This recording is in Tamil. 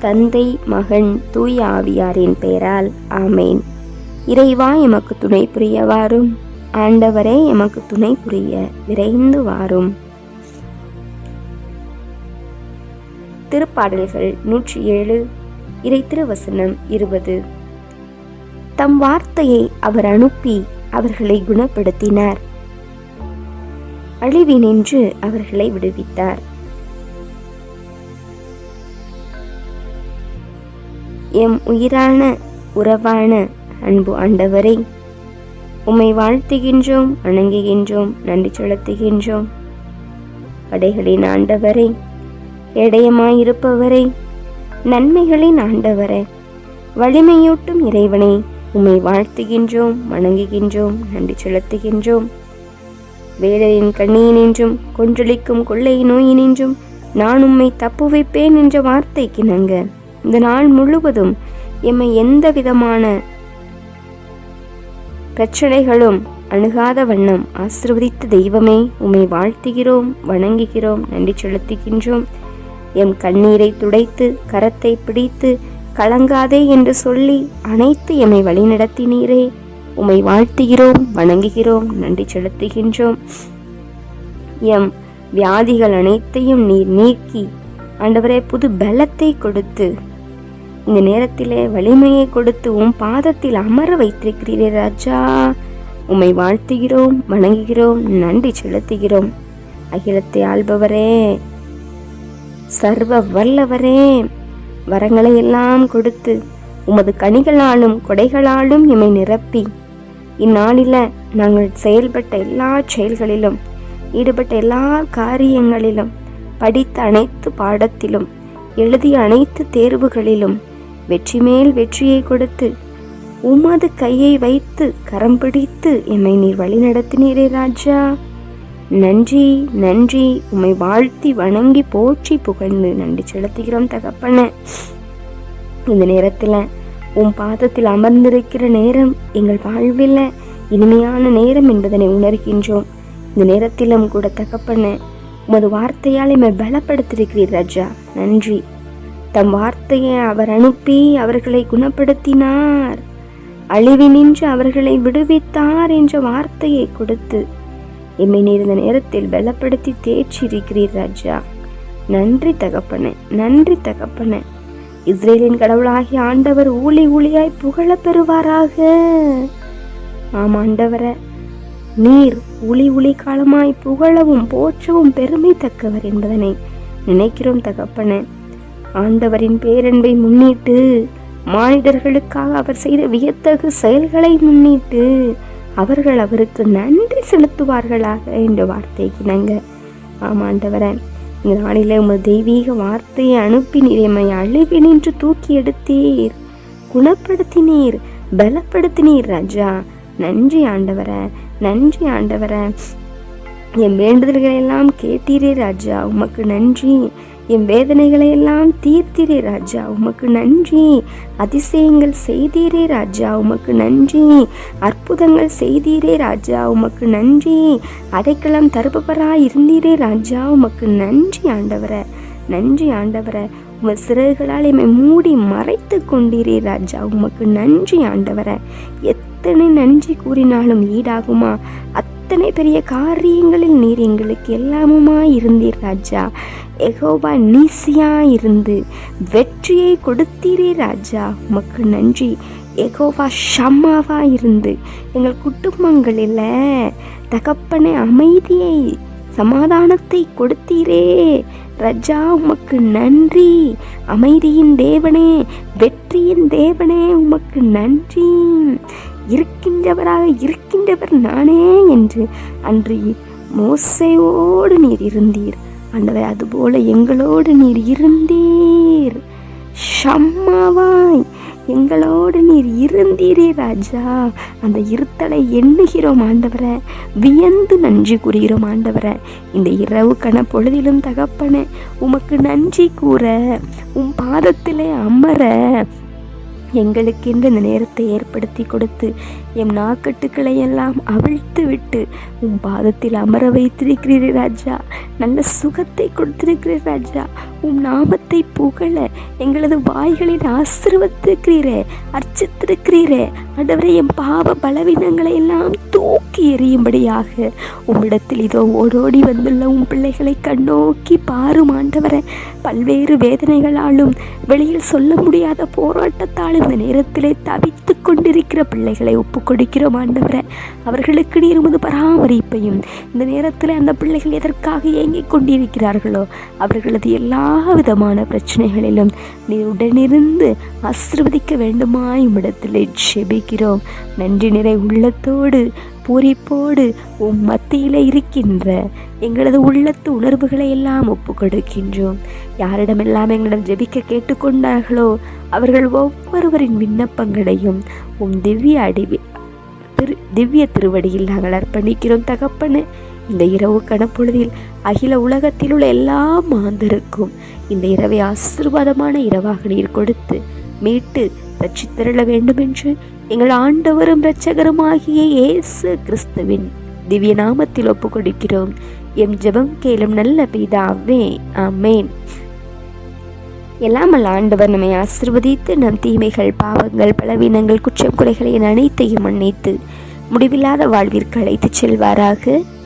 தந்தை மகன் தூய் ஆவியாரின் பெயரால் ஆமேன். இறைவா எமக்கு துணை புரிய வாரும் ஆண்டவரே எமக்கு துணை புரிய விரைந்து வாரும். திருப்பாடல்கள் நூற்றி ஏழு இறை திருவசனம் இருபது. தம் வார்த்தையை அவர் அனுப்பி அவர்களை குணப்படுத்தினார். அழிவினின்று அவர்களை விடுவித்தார். எம் உயிரான உறவான அன்பு ஆண்டவரை உம்மை வாழ்த்துகின்றோம் வணங்குகின்றோம் நன்றி செலுத்துகின்றோம். படைகளின் ஆண்டவரை எடயமாயிருப்பவரை நன்மைகளின் ஆண்டவரை வலிமையூட்டும் இறைவனை உம்மை வாழ்த்துகின்றோம் வணங்குகின்றோம் நன்றி செலுத்துகின்றோம். வேடரின் கண்ணியினின்றும் கொன்றளிக்கும் கொள்ளை நோயினின்றும் நான் உம்மை தப்பு வைப்பேன் என்ற வார்த்தைக்கு நங்க. இந்த நாள் முழுவதும் எம்மை எந்த விதமான பிரச்சனைகளும் அணுகாத வண்ணம் ஆசிர்வதித்த தெய்வமே உம்மை வாழ்த்துகிறோம் வணங்குகிறோம் நன்றி செலுத்துகின்றோம். எம் கண்ணீரை துடைத்து கரத்தை பிடித்து கலங்காதே என்று சொல்லி அனைத்து எம்மை வழிநடத்தினீரே. உம்மை வாழ்த்துகிறோம் வணங்குகிறோம் நன்றி செலுத்துகின்றோம். எம் வியாதிகள் அனைத்தையும் நீர் நீக்கி ஆண்டவரே புது பலத்தை கொடுத்து இந்த நேரத்திலே வலிமையை கொடுத்து உம் பாதத்தில் அமர வைத்திருக்கிறீரே ராஜா. உம்மை வாழ்த்துகிறோம் வணங்குகிறோம் நன்றி செலுத்துகிறோம். அகிலத்தை ஆள்பவரே சர்வ வல்லவரே வரங்களை எல்லாம் கொடுத்து உமது கனிகளாலும் கொடைகளாலும் எம்மை நிரப்பி. இந்நாளில நாங்கள் செயல்பட்ட எல்லா செயல்களிலும் ஈடுபட்ட எல்லா காரியங்களிலும் படித்த அனைத்து பாடத்திலும் எழுதிய அனைத்து தேர்வுகளிலும் வெற்றி மேல் வெற்றியை கொடுத்து உமது கையை வைத்து கரம் பிடித்து எம்மை நீர் வழிநடத்தினீரே ராஜா. நன்றி நன்றி. உம்மை வாழ்த்தி வணங்கி போற்றி புகழ்ந்து நன்றி செலுத்துகிறோம் தகப்பன. இந்த நேரத்தில் உன் பாதத்தில் அமர்ந்திருக்கிற நேரம் எங்கள் வாழ்வில் இனிமையான நேரம் என்பதனை உணர்கின்றோம். இந்த நேரத்திலும் கூட தகப்பன உமது வார்த்தையால் எம்மை பலப்படுத்திருக்கிறீர் ராஜா. நன்றி. தம் வார்த்தையை அவர் அனுப்பி அவர்களை குணப்படுத்தினார். அழிவினின்று அவர்களை விடுவித்தார் என்ற வார்த்தையை கொடுத்து எம்மை நீர் இந்த நேரத்தில் பலப்படுத்தி தேய்ச்சிருக்கிறீர் ராஜா. நன்றி தகப்பன நன்றி தகப்பன. இஸ்ரேலின் கடவுளாகிய ஆண்டவர் ஊழி ஊழியாய் புகழ பெறுவாராக. ஆம் ஆண்டவரை நீர் ஒளி ஒளி காலமாய் புகழவும் போற்றவும் பெருமை தக்கவர் என்பதனை நினைக்கிறோம் தகப்பன. ஆண்டவரின் பேரன்பை முன்னிட்டு மானிடர்களுக்காக அவர் செய்த வியத்தகு செயல்களை முன்னிட்டு அவர்கள் அவருக்கு நன்றி செலுத்துவார்களாக என்ற வார்த்தைக்கு நாங்க ஆமாண்டவரன் இந்த நாளில் உமது தெய்வீக வார்த்தையை அனுப்பி நீர் எம்மை நின்று தூக்கி எடுத்தீர். குணப்படுத்தினீர் பலப்படுத்தினீர் ராஜா. நன்றி ஆண்டவர நன்றி ஆண்டவர. என் வேண்டுதல்களை எல்லாம் கேட்டீரே ராஜா உமக்கு நன்றி. என் வேதனைகளை எல்லாம் தீர்த்தீரே ராஜா உமக்கு நன்றி. அதிசயங்கள் செய்தீரே ராஜா உமக்கு நன்றி. அற்புதங்கள் செய்தீரே ராஜா உமக்கு நன்றி. அடைக்கலம் தருபவரா இருந்தீரே ராஜா உமக்கு நன்றி ஆண்டவர. நன்றி ஆண்டவர உங்கள் சிறகுகளால் எம்மை மூடி மறைத்து கொண்டீரே ராஜா உமக்கு நன்றி ஆண்டவர. எத்தனை நன்றி கூறினாலும் ஈடாகுமா? அத்தனை பெரிய காரியங்களில் நீர் எங்களுக்கு எல்லாமுமா இருந்தீர் ராஜா? எகோபா நீசியா இருந்து வெற்றியை கொடுத்தீரே ராஜா. உமக்கு நன்றி. எகோவா ஷம்மாவா இருந்து எங்கள் குடும்பங்களில் தகப்பனை அமைதியை சமாதானத்தை கொடுத்தீரே. ரஜா உமக்கு நன்றி. அமைதியின் தேவனே வெற்றியின் தேவனே உமக்கு நன்றி. இருக்கின்றவராக ஆண்டவர் நானே என்று அன்று மோசையோடு நீர் இருந்தீர். ஆண்டவர் அதுபோல எங்களோடு நீர் இருந்தீர். ஷம்மாவாய் எங்களோடு நீர் இருந்தீரே ராஜா. அந்த இருத்தலை எண்ணுகிறோம் ஆண்டவரை. வியந்து நன்றி கூறுகிறோம் ஆண்டவரை. இந்த இரவு கன பொழுதிலும் தகப்பன உமக்கு நன்றி கூற உம் பாதத்திலே அமர எங்களுக்கென்று இந்த நேரத்தை ஏற்படுத்தி கொடுத்து எம் நாக்கட்டுக்களை எல்லாம் அவிழ்த்து விட்டு உன் பாதத்தில் அமர வைத்திருக்கிறீர் ராஜா. நல்ல சுகத்தை கொடுத்திருக்கிறீர் ராஜா. உம் நாமத்தை புகழ எங்களது வாய்களின் ஆசிர்வத்திருக்கிறீரே அர்ச்சித்திருக்கிறீரே. ஆண்டவரே என் பாவ பலவீனங்களை எல்லாம் தூக்கி எறியும்படியாக. உம்மிடத்தில் இதோ ஓடோடி வந்துள்ள உன் பிள்ளைகளை கண்ணோக்கி பாரும் ஆண்டவரை. பல்வேறு வேதனைகளாலும் வெளியில் சொல்ல முடியாத போராட்டத்தாலும் இந்த நேரத்திலே தவித்து கொண்டிருக்கிற பிள்ளைகளை ஒப்பு கொடுக்கிறோம் ஆண்டவரை. அவர்களுக்கு நீர் உமது பராமரிப்பையும் இந்த நேரத்தில் அந்த பிள்ளைகள் எதற்காக ஏங்கிக் கொண்டிருக்கிறார்களோ அவர்களது எல்லா விதமான பிரச்சனைகளிலும் நீர் உடனிருந்து ஆசிர்வதிக்க வேண்டுமாய் உம்மிடத்தில் ஜெபிக்கிறோம். நன்றி நிறை உள்ளத்தோடு பூரிப்போடு உம் மத்தியில் இருக்கின்ற எங்களது உள்ளத்து உணர்வுகளை எல்லாம் ஒப்பு கொடுக்கின்றோம். யாரிடமெல்லாம் எங்களிடம் ஜெபிக்க கேட்டுக்கொண்டார்களோ அவர்கள் ஒவ்வொருவரின் விண்ணப்பங்களையும் உம் திவ்ய அடிவி திரு திவ்ய திருவடியில் நாங்கள் அர்ப்பணிக்கிறோம். தகப்பனு இந்த இரவு கணப்பொழுதில் அகில உலகத்தில் உள்ள எல்லா மாந்தருக்கும் இந்த இரவை ஆசீர்வாதமான இரவாக நீர் கொடுத்து மீட்டு ரட்சித்தருள வேண்டும் என்று எங்கள் ஆண்டவரும் இரட்சகருமாகிய இயேசு கிறிஸ்துவின் திவ்ய நாமத்தில் ஒப்பு கொடுக்கிறோம் எம் ஜெபம் கேளும் நல்ல பிதாவே ஆமேன். எல்லாம் அல்ல ஆண்டவர் நம்மை ஆசிர்வதித்து நம் தீமைகள் பாவங்கள் பலவீனங்கள் குற்றம் குறைகளை என அனைத்தையும் மன்னித்து முடிவில்லாத வாழ்விற்கு அழைத்துச் செல்வாராக.